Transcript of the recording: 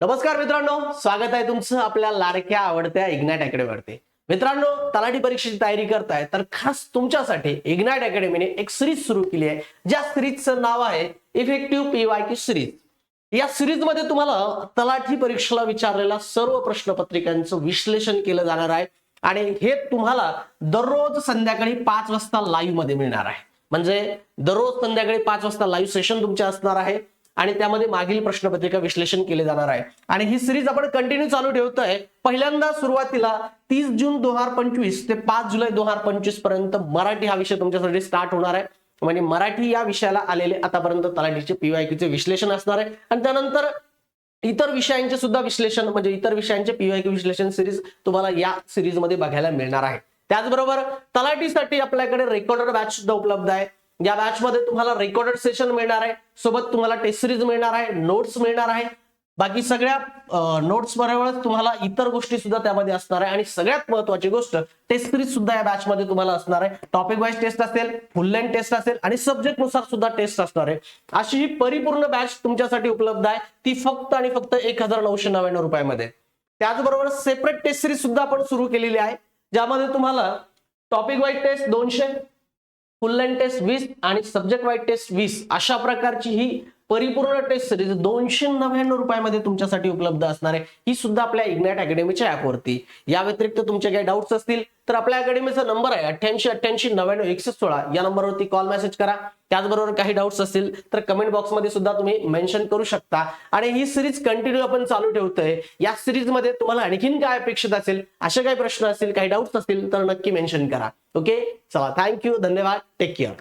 नमस्कार मित्रांनो स्वागत आहे तुमचं आपल्या लाडक्या आवडत्या इग्नाट अकॅडमीवरती मित्रांनो तलाठी परीक्षेची तयारी करताय तर खास तुमच्यासाठी इग्नाट अकॅडमीने एक सिरीज सुरू केली आहे. ज्या सिरीजचं नाव आहे effective P Y Q series या सिरीजमध्ये तुम्हाला तलाठी परीक्षेला विचारलेल्या सर्व प्रश्नपत्रिकांचं विश्लेषण केलं जाणार आहे. आणि हे तुम्हाला दररोज संध्याकाळी पाच वाजता लाईव्हमध्ये मिळणार आहे. म्हणजे दररोज संध्याकाळी पाच वाजता लाईव्ह सेशन तुमचे असणार आहे. आणि त्यामध्ये मागील प्रश्नपत्रिका विश्लेषण केले जाणार आहे. आणि ही सिरीज आपण कंटिन्यू चालू ठेवतोय. पहिल्यांदा सुरुवातीला तीस जून दोन हजार पंचवीस ते पाच जुलै दोन हजार पंचवीसपर्यंत मराठी हा विषय तुमच्यासाठी स्टार्ट होणार आहे. म्हणजे मराठी या विषयाला आलेले आतापर्यंत तलाठीचे पीवायक्यूचे विश्लेषण असणार आहे. आणि त्यानंतर इतर विषयांचे सुद्धा विश्लेषण म्हणजे इतर विषयांचे पीवायक्यू विश्लेषण सिरीज तुम्हाला या सिरीजमध्ये बघायला मिळणार आहे. त्याचबरोबर तलाठीसाठी आपल्याकडे रेकॉर्डर बॅच सुद्धा उपलब्ध आहे. या बॅच मध्ये तुम्हाला रेकॉर्डेड सेशन मिळणार आहे. सोबत तुम्हाला टेस्ट सिरीज मिळणार आहे नोट्स मिळणार आहे. बाकी सगळ्या नोट्स बरोबरच तुम्हाला इतर गोष्टी सुद्धा त्यामध्ये असणार आहे. आणि सगळ्यात महत्वाची गोष्ट टेस्ट सिरीज सुद्धा या बॅच मध्ये तुम्हाला असणार आहे. टॉपिक वाईज टेस्ट असेल फुल लेन टेस्ट असेल आणि सब्जेक्टनुसार सुद्धा टेस्ट असणार आहे. अशी ही परिपूर्ण बॅच तुमच्यासाठी उपलब्ध आहे. ती फक्त आणि फक्त एक हजार नऊशे नव्याण्णव रुपयामध्ये. त्याचबरोबर सेपरेट टेस्ट सिरीज सुद्धा आपण सुरू केलेली आहे. ज्यामध्ये तुम्हाला टॉपिक वाईज टेस्ट दोनशे फुल लाईन टेस्ट वीस आणि सब्जेक्ट वाईज टेस्ट वीस अशा प्रकारची ही परिपूर्ण टेस्ट सिरीज दोनशे नव्याण्णव रुपयामध्ये तुमच्यासाठी उपलब्ध असणार आहे. ही सुद्धा आपल्या इग्नॅट अकॅडमीच्या ऍपवरती या व्यतिरिक्त तुमचे काही डाऊट्स असतील तर आपल्या अकॅडमीचा नंबर आहे अठ्ठ्याऐंशी अठ्ठ्याऐंशी नव्याण्णव एकशे सोळा. या नंबरवरती कॉल मेसेज करा. त्याचबरोबर काही डाऊट्स असतील तर कमेंट बॉक्समध्ये सुद्धा तुम्ही मेन्शन करू शकता. आणि ही सिरीज कंटिन्यू आपण चालू ठेवतोय. या सिरीजमध्ये तुम्हाला आणखीन काय अपेक्षित असेल असे काही प्रश्न असतील काही डाऊट्स असतील तर नक्की मेन्शन करा. ओके चला थँक्यू धन्यवाद टेक केअर